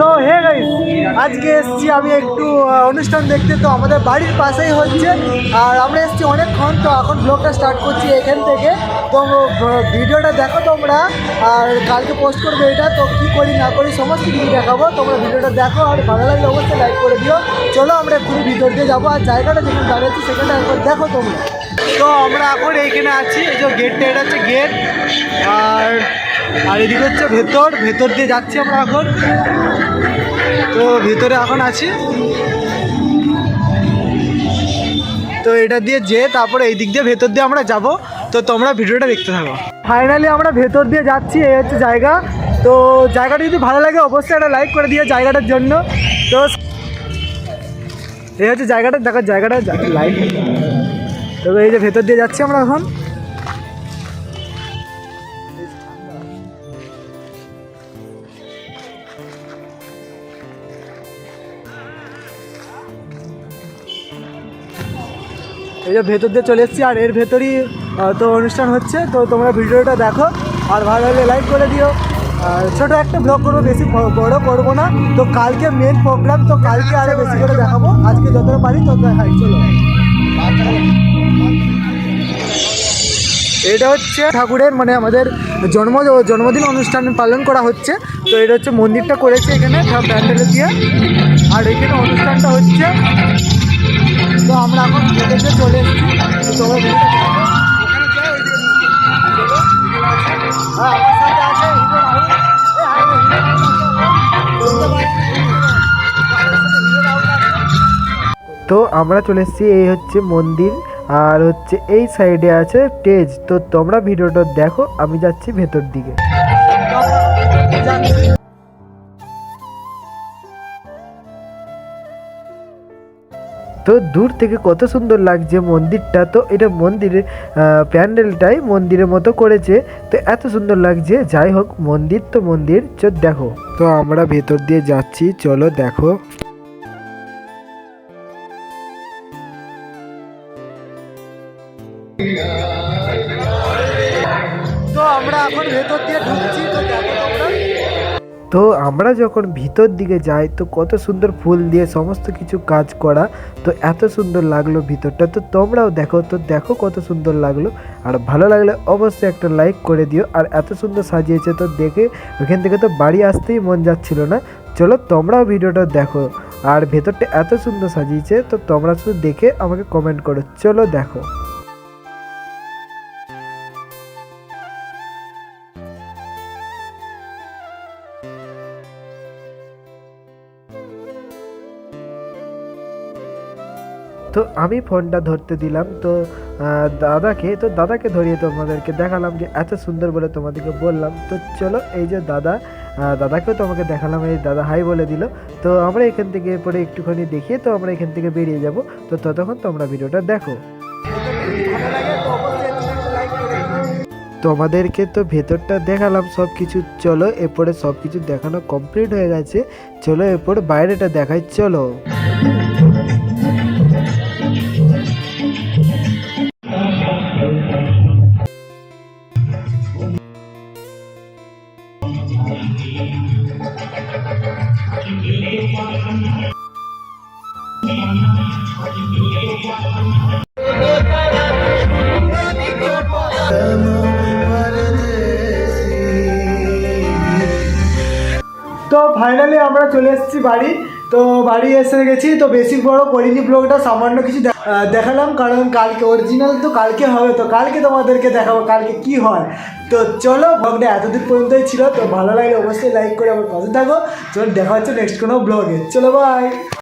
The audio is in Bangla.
তো হে গাইস, আজকে এসছি আমি একটু অনুষ্ঠান দেখতে, তো আমাদের বাড়ির পাশেই হচ্ছে। আর আমরা এসেছি অনেকক্ষণ, তো এখন ব্লগটা স্টার্ট করছি এখান থেকে। তো ভিডিওটা দেখো তোমরা, আর কালকে পোস্ট করবে এটা, তো কী করি, না করি, সমস্ত কিছু দেখাবো। তোমরা ভিডিওটা দেখো, আর ভালো লাগলে অবশ্যই লাইক করে দিও। চলো, আমরা পুরো ভিতর দিয়ে যাব, আর জায়গাটা যেখানে দাঁড়িয়েছি সেখানটা একবার দেখো তোমরা। তো, আমরা এখন এইখানে আছি, এই যে গেটটা এটা হচ্ছে গেট আর আর এদিকে হচ্ছে ভেতর ভেতর দিয়ে যাচ্ছি আমরা এখন। তো ভিতরে এখন আছি। তো এটা দিয়ে যে, তারপরে এই দিক দিয়ে ভেতর দিয়ে আমরা যাব। তো তোমরা ভিডিওটা দেখতে থাকো। ফাইনালি আমরা ভেতর দিয়ে যাচ্ছি, এই হচ্ছে জায়গা। তো জায়গাটা যদি ভালো লাগে অবশ্যই একটা লাইক করে দিয়ে জায়গাটার জন্য। তো এই হচ্ছে জায়গাটা, দেখো জায়গাটা লাইক তো এই যে ভেতর দিয়ে যাচ্ছি আমরা এখন। এই যে ভেতর দিয়ে চলে এসেছি, আর এর ভেতরই তো অনুষ্ঠান হচ্ছে। তো তোমরা ভিডিওটা দেখো, আর ভালো লাগলে লাইক করে দিও। ছোটো একটা ব্লগ করব, বেশি বড় করব না। তো কালকে মেন প্রোগ্রাম তো কালকে আরও বেশি করে দেখাবো। আজকে যতটা পারি তত দেখাই চলো। এটা হচ্ছে ঠাকুরের মানে আমাদের জন্ম, জন্মদিন অনুষ্ঠান পালন করা হচ্ছে। তো এটা হচ্ছে মন্দিরটা করেছে এখানে প্যান্ডেল দিয়ে। আর এখানে অনুষ্ঠানটা হচ্ছে তো আমরা এখন চলে এসেছি। তো আমরা চলে এসেছি, এই হচ্ছে মন্দির। আর হচ্ছে এই সাইডে আছে স্টেজ। তো তোমরা ভিডিওটা দেখো, আমি যাচ্ছি ভেতর দিকে। তো দূর থেকে কত সুন্দর লাগছে মন্দিরটা। তো এটা মন্দিরের প্যান্ডেলটাই মন্দিরের মতো করেছে। তো এত সুন্দর লাগছে। যাই হোক, মন্দির তো মন্দির। চ দেখো, তো আমরা ভেতর দিয়ে যাচ্ছি। চলো দেখো। তো আমরা এখন ভেতর দিয়ে ঢুকছি। তো দেখো তো আমরা যখন ভিতর দিকে যাই, তো কত সুন্দর ফুল দিয়ে সমস্ত কিছু কাজ করা, তো এত সুন্দর লাগল ভিতরটা। তো তোমরাও দেখো, তো দেখো কত সুন্দর লাগল। আর ভালো লাগলে অবশ্যই একটা লাইক করে দিও। আর এত সুন্দর সাজিয়েছে, তো দেখে ওখান থেকে তো বাড়ি আসতেই মন যাচ্ছিল না। চলো তোমরাও ভিডিওটা দেখো। আর ভেতরটা এত সুন্দর সাজিয়েছে, তো তোমরা শুধু দেখে আমাকে কমেন্ট করো। চলো দেখো। তো আমি ফোনটা ধরতে দিলাম। তো দাদাকে তো দাদাকে ধরিয়ে তোমাদেরকে দেখালাম যে এত সুন্দর বলে তোমাদেরকে বললাম। তো চলো, এই যে দাদা দাদাকেও তোমাকে দেখালাম, এই দাদা হাই বলে দিল। তো আমরা এখান থেকে এরপরে একটুখানি দেখিয়ে, তো আমরা এখান থেকে বেরিয়ে যাব। তো ততক্ষণ তোমরা ভিডিওটা দেখো। তোমাদেরকে তো ভেতরটা দেখালাম সব কিছু চলো, এরপরে সব কিছু দেখানো কমপ্লিট হয়ে গেছে। চলো, এরপর বাইরেটা দেখাই। চলো। তো ফাইনালি আমরা চলে এসেছি বাড়ি। তো বাড়ি এসে গেছি, তো বেশি বড় করিনি ব্লগটা সামান্য কিছু দেখালাম, কারণ কালকে অরিজিনাল তো কালকে হবে, তো কালকে তোমাদেরকে দেখাবো কালকে কি হয়। তো চলো ব্লগটা এতদিন পর্যন্তই ছিল, তো ভালো লাগলে অবশ্যই লাইক করে আমার পাশে থাকো। চলো, দেখা হচ্ছে নেক্সট কোনো ব্লগে চলো বাই